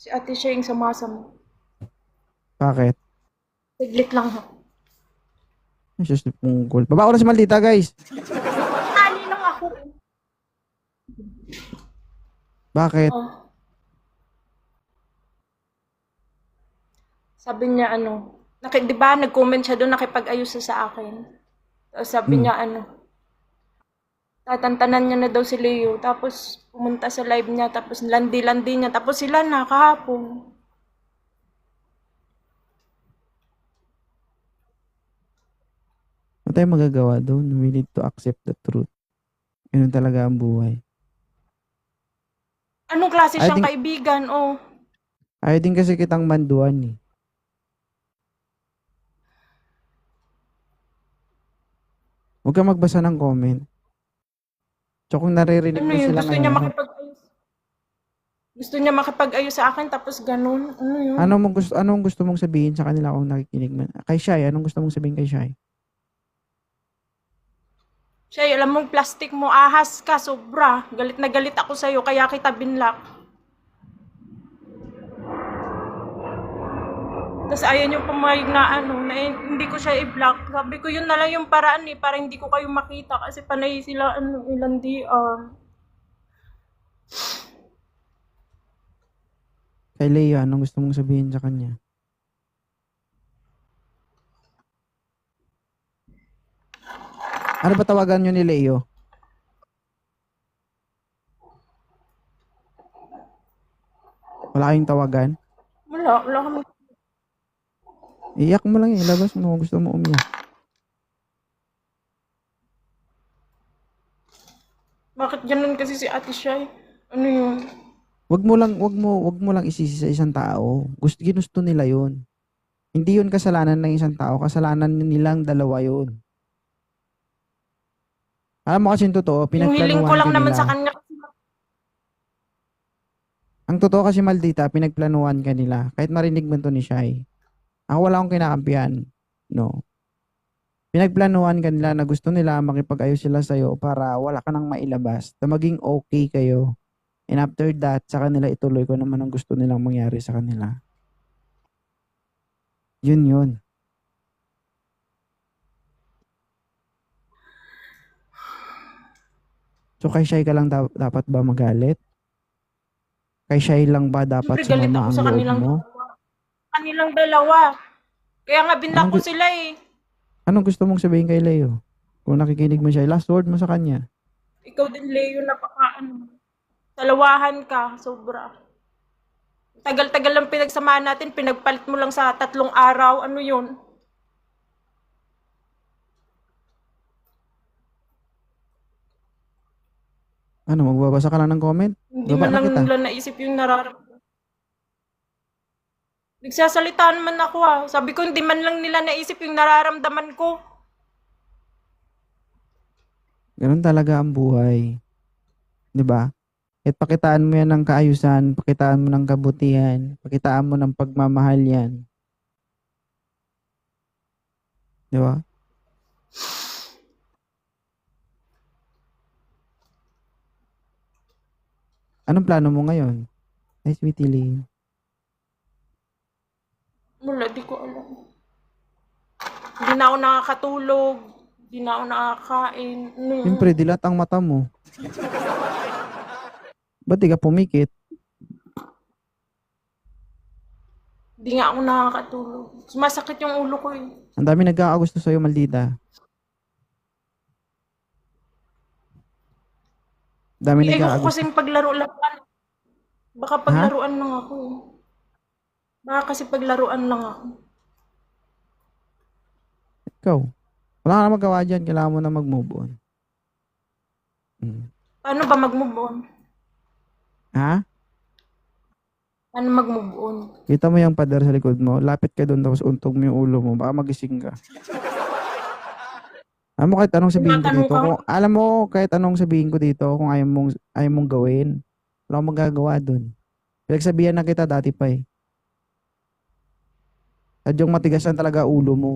Si ate siya yung sumasama. Bakit? Siglit lang ha. Ay, sus, pungkol. Baba ko na si Maldita, guys. Ali lang ako. Bakit? Oh. Sabi niya ano, naki, di ba nag-comment siya doon, nakipag-ayos siya sa akin. Tapos sabi Hmm. niya ano, tatantanan niya na daw si Leo. Tapos pumunta sa live niya, tapos landi-landi niya. Tapos sila na kahapon. Ano tayo magagawa doon? We need to accept the truth. Ganun talaga ang buhay. Anong klase I siyang think- kaibigan? Oh, Ayaw din kasi kitang manduan eh. Huwag ka magbasa ng comment. So kung naririnig ano mo yun? sila Gusto niya makipag-ayos. Gusto niya makipag-ayos sa akin, tapos ganun. Ano yun? ano mo gusto anong gusto mong sabihin sa kanila kung nakikinig man? Kay Shai, anong gusto mong sabihin kay Shai? Siya, alam mong plastic mo, ahas ka, sobra. Galit na galit ako sa'yo, kaya kita binlock. Tapos ayaw niyo pumayag na ano, na hindi ko siya i-block. Sabi ko, yun na lang yung paraan eh, para hindi ko kayo makita kasi panay sila ano, ilang DR. Kay Leo, anong gusto mong sabihin sa kanya? Ano ba tawagan nyo ni Leo? Wala kayong tawagan? Wala, wala kami. Iyak mo lang eh. Ilabas mo gusto mo umiyak. Bakit ganun kasi si Ate Shai? Ano yun? Wag mo lang, wag mo, wag mo lang isisi sa isang tao. Gusto, ginusto nila yun. Hindi yun kasalanan ng isang tao. Kasalanan nilang dalawa yun. Alam mo kasi yung totoo, Yung hiling ko pinagplanuhan lang ka naman nila. sa kanya. Ang totoo kasi maldita, pinagplanuhan ka nila. Kahit marinig mo to ni Shai. Ako wala akong kinakampihan. No. Pinagplanuhan ka nila na gusto nila makipag-ayos sila sa'yo para wala ka nang mailabas. Na maging okay kayo. And after that, sa kanila ituloy ko naman ang gusto nilang mangyari sa kanila. Yun yun. So kay Shai ka lang da- dapat ba magalit? Kay Shai lang ba dapat Siyempre, galit ako ang sa loob kanilang mo? Kanilang dalawa. Kaya nga binlock Anong ko gu- sila eh. Anong gusto mong sabihin kay Leo? Kung nakikinig mo siya, last word mo sa kanya. Ikaw din, Leo, napaka ano. Talawahan ka, sobra. Tagal-tagal lang pinagsamahan natin, pinagpalit mo lang sa tatlong araw. Ano yun? Ano, magbabasa ka lang ng comment? Hindi Baba na lang kita. nila naisip yung nararamdaman. Nagsasalita naman ako ah. Sabi ko, hindi man lang nila naisip yung nararamdaman ko. Ganun talaga ang buhay. 'Di ba? At pakitaan mo yan ng kaayusan, pakitaan mo ng kabutihan, pakitaan mo ng pagmamahal yan. 'Di ba? Anong plano mo ngayon? Ay, sweetie Lane. Wala, di ko alam. Hindi na ako nakakatulog. Hindi na ako nakakain. Ano yun? Siyempre, dilat ang mata mo. Ba't di ka pumikit? Hindi nga ako nakakatulog. Sumasakit yung ulo ko eh. Ang dami nagkakagusto sa'yo, maldita. Dami Ay, ayoko nagkakagusto. kasing paglaro lang. Baka paglaruan lang ako eh. Baka kasi paglaruan lang ako. Ikaw. Wala ka na magawa dyan. Kailangan mo na mag-move on. Mm. Paano ba mag-move on? Ha? Paano mag-move on? Kita mo yung pader sa likod mo. Lapit ka doon tapos untog mo yung ulo mo. Baka magising ka. Alam mo kahit anong sabihin ko dito. Kung, alam mo kahit anong sabihin ko dito kung ayaw mong, ayaw mong gawin. Wala akong magagawa doon. Pinagsabihan na kita dati pa eh. Sadyang matigas lang talaga ulo mo.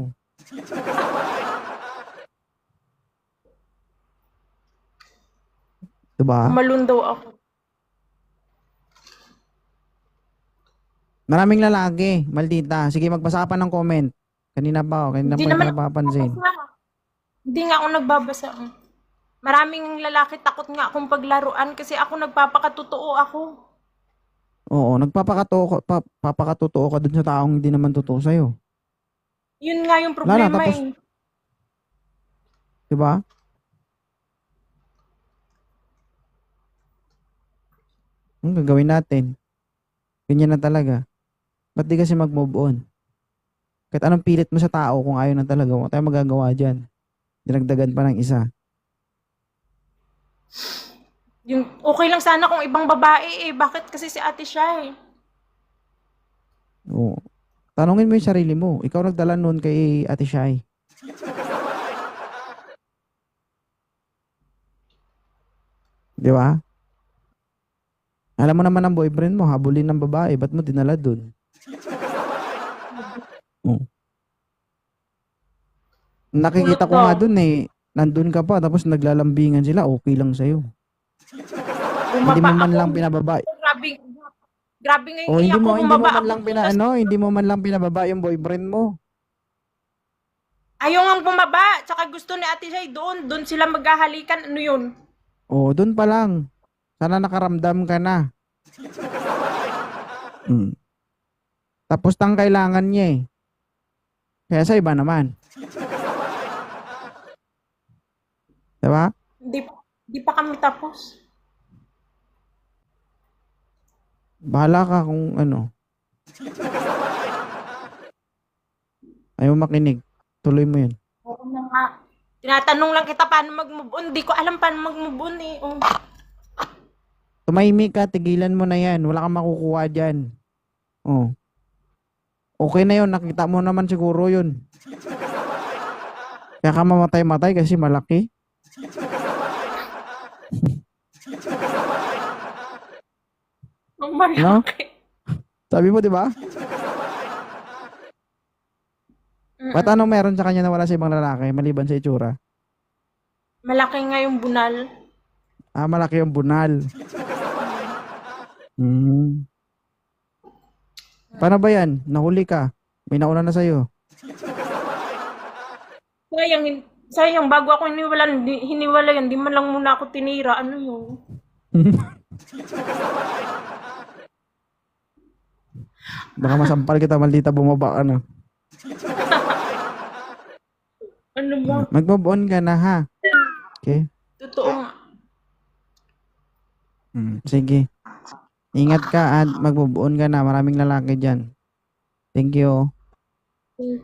Diba? Malun daw ako. Maraming lalaki, maldita. Sige, magbasa pa ng comment. Kanina pa, oh. kanina Hindi pa naman napapansin. Hindi nga ako nagbabasa. Maraming lalaki takot nga akong paglaruan kasi ako nagpapakatotoo ako. Oo, nagpapakatotoo pa, papakatotoo ka dun sa taong hindi naman totoo sa'yo. Yun nga yung Lala, problema tapos- eh. Di ba? Ang gagawin natin? Ganyan na talaga. Ba't di kasi mag-move on? Kahit anong pilit mo sa tao kung ayaw na talaga, wala tayong magagawa dyan. Dinagdagan pa ng isa. Yung, okay lang sana kung ibang babae eh. Bakit kasi si ate siya eh. Oo. Tanungin mo yung sarili mo. Ikaw nagdala noon kay Ate Shai. Di ba? Alam mo naman ang boyfriend mo, habulin ng babae. Ba't mo dinala dun? Oo. Nakikita ko nga dun eh. Nandun ka pa, tapos naglalambingan sila, okay lang sa'yo. Hindi mo man ako. lang pinababa. Grabe, grabe nga yung O hindi mo, ko. hindi mo man ako. lang pina, ano, hindi mo man lang pinababa yung boyfriend mo. Ayaw nga bumaba. Tsaka gusto ni ate siya doon. Doon sila maghahalikan. Ano yun? Oo, doon pa lang. Sana nakaramdam ka na. Mm. Tapos tang kailangan niya eh. Kaya sa iba naman. Diba? Hindi, hindi pa kami tapos. Bahala ka kung ano. Ayaw makinig. Tuloy mo yun. Oo na nga. Tinatanong lang kita paano mag-move on. Hindi ko alam paano mag-move on eh. Oh. Tumahimik ka, tigilan mo na yan. Wala kang makukuha dyan. Oh. Okay na yun, nakita mo naman siguro yun. Kaya ka mamatay-matay kasi malaki. Ang malaki. No? Sabi mo, di ba? Ba't anong meron sa kanya na wala sa ibang lalaki, maliban sa itsura? Malaki nga yung bunal. Ah, malaki yung bunal. Hmm. Paano ba yan? Nahuli ka. May nauna na sa'yo. Sayang, sayang bago ako hiniwalan, hindi, hiniwalayan, di man lang muna ako tinira. Ano yun? Baka masampal kita, maldita bumaba ka na. Ano ba? Mag-move on ka na, ha? Okay? Totoo nga. Hmm, sige. Ingat ka at mag-move on ka na. Maraming lalaki dyan. Thank you. Thank